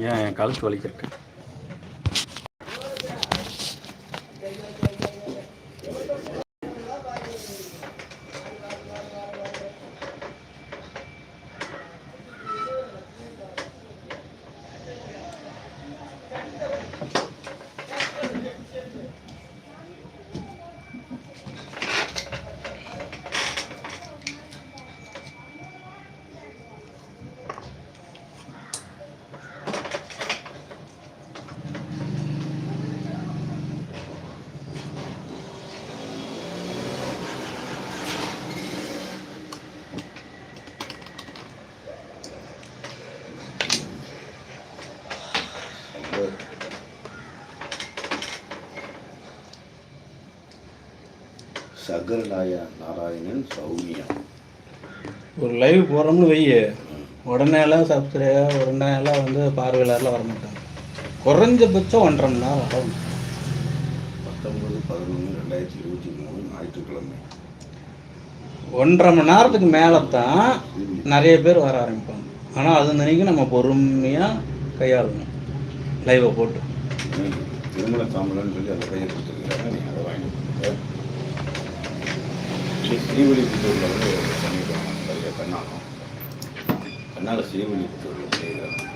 ஏன் என் கழுத்து வலிக்கிறேன் சகரநாய நாராயணன் சௌமியா. ஒரு லைவ் போகிறோம்னு உடனே எல்லாம் சப்ஸ்கிரைபர் உடனே எல்லாம் வந்து பார்வையாளர்லாம் வர மாட்டாங்க குறைஞ்சபட்சம் ஒன்றரை மணி நேரம் ஆகும் பத்தொன்பது பதினொன்று ரெண்டாயிரத்தி இருபத்தி மூணு ஞாயிற்றுக்கிழமை. ஒன்றரை மணி நேரத்துக்கு மேலே தான் நிறைய பேர் வர ஆரம்பிப்பாங்க. ஆனால் அது நினைக்கும் நம்ம பொறுமையாக கையாளணும். லைவை போட்டு. திருமண தாமலன்னு சொல்லி அந்த பையன் கொடுத்துருக்காங்க ஸ்ரீவில்லிபுத்தூரில் வந்து பண்ணிடுவாங்க நிறைய கண்ணாலம் கண்ணால ஸ்ரீவில்லிபுத்தூரில் செய்கிறாங்க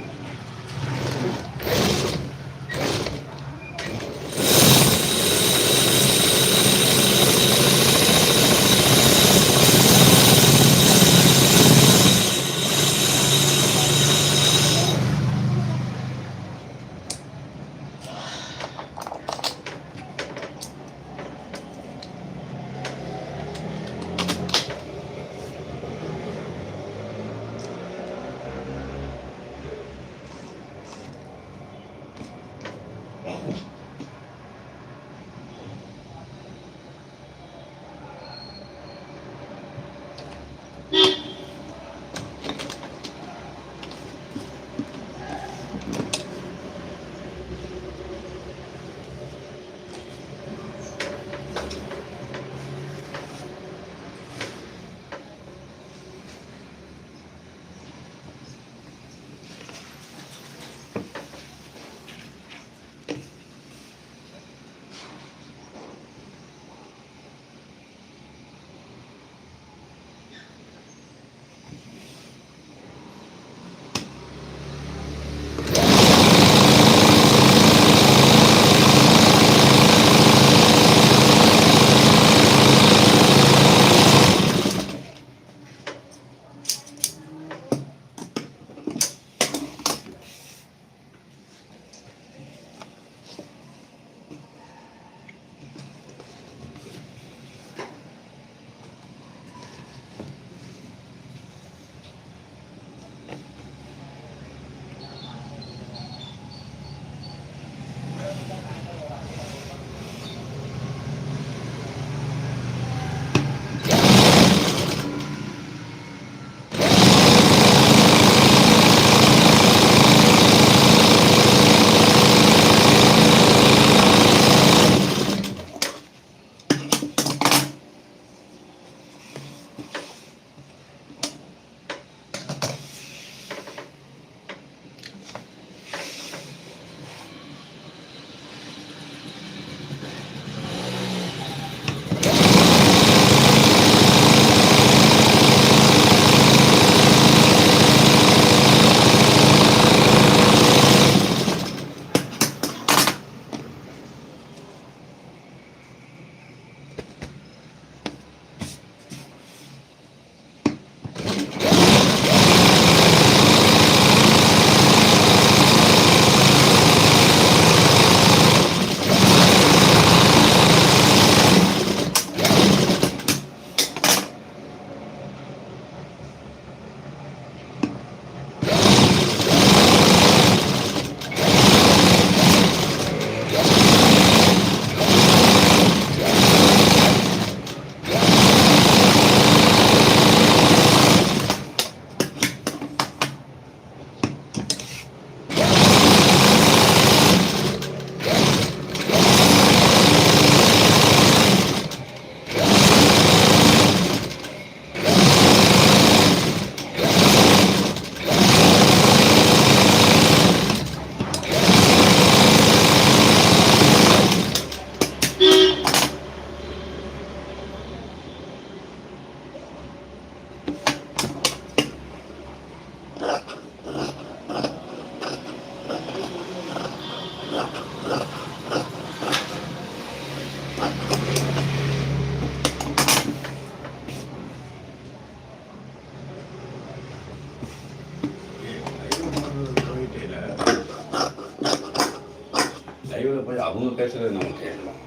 அவங்க பேசுறது நம்ம கேட்கலாம்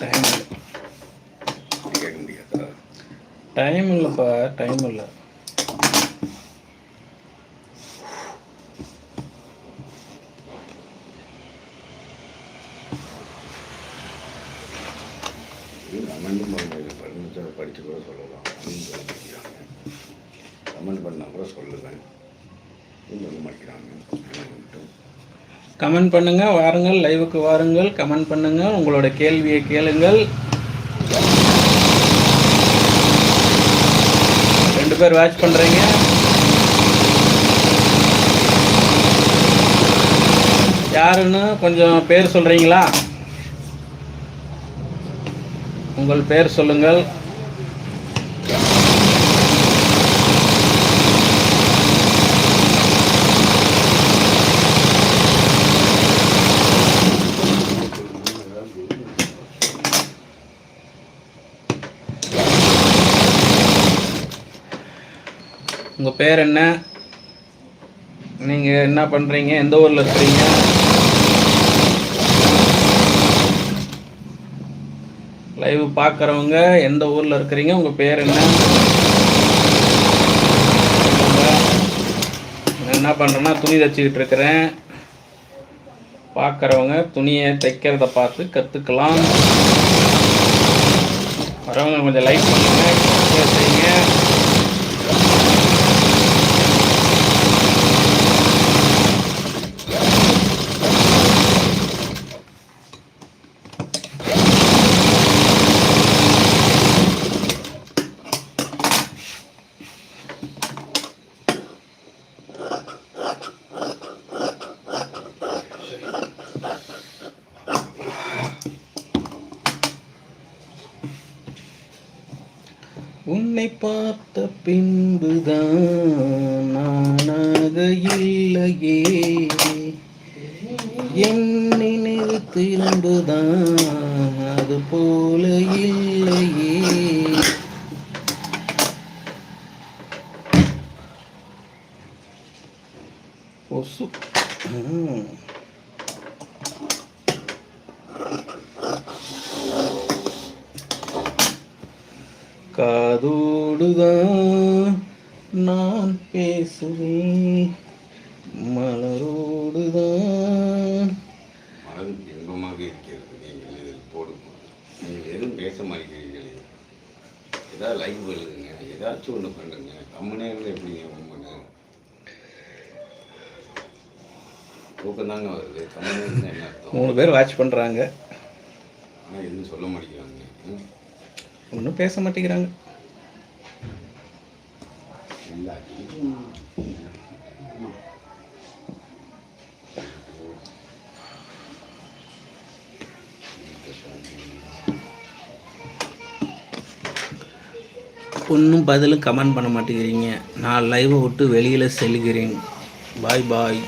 டைம் கேட்க முடியாதா? டைம் இல்லைப்பா டைம் இல்லை. படித்து கூட சொல்லலாம். கமெண்ட் பண்ணால் கூட சொல்லுவேன். சொல்ல மாட்டேங்கிறாங்க கமெண்ட் பண்ணுங்கள் வாருங்கள் லைவுக்கு வாருங்கள் கமெண்ட் பண்ணுங்கள் உங்களோட கேள்வியை கேளுங்கள். ரெண்டு பேர் வாட்ச் பண்ணுறீங்க யாருன்னு கொஞ்சம் பேர் சொல்கிறீங்களா உங்கள் பேர் சொல்லுங்கள். உங்கள் பேர் என்ன? நீங்கள் என்ன பண்ணுறீங்க எந்த ஊரில் இருக்கிறீங்க லைவ் பார்க்குறவங்க எந்த ஊரில் இருக்கிறீங்க உங்கள் பேர் என்ன? என்ன பண்ணுறேன்னா துணி தைச்சிக்கிட்டு இருக்கிறேன். பார்க்குறவங்க துணியை தைக்கிறத பார்த்து கற்றுக்கலாம் வரவங்க கொஞ்சம் லைக் பண்ணுங்கள் செய்யுங்க உன்னை பார்த்த பின்புதான் நானாக இல்லையே. என் நினைவு திரும்புதான் அது போல இல்லையே. கொசு ம். காதோடுதான் நான் பேசுவேன். மலரோடுதான் மனம் இன்பமாக இருக்கிறது. நீங்கள் இதில் போடும்போது நீங்கள் எதுவும் பேச மாட்டேங்கிறீங்களே ஏதாவது லைவ் எழுதுங்க. ஏதாச்சும் ஒன்று பண்ணுங்க. கம்முனே எப்படி பண்ணுங்க? தூக்கம் தாங்க வருது. கம்முனே என்ன மூணு பேர் வாட்ச் பண்ணுறாங்க ஆனால் எதுவும் சொல்ல மாட்டேங்கிறாங்க? ஒன்றும் பேச மாட்டேங்கிறாங்க. எல்லாத்தையும் ஒன்றும் பதிலும் கமெண்ட் பண்ண மாட்டேங்கிறீங்க. நான் லைவை விட்டு வெளியில் செல்கிறேன். பாய் பாய்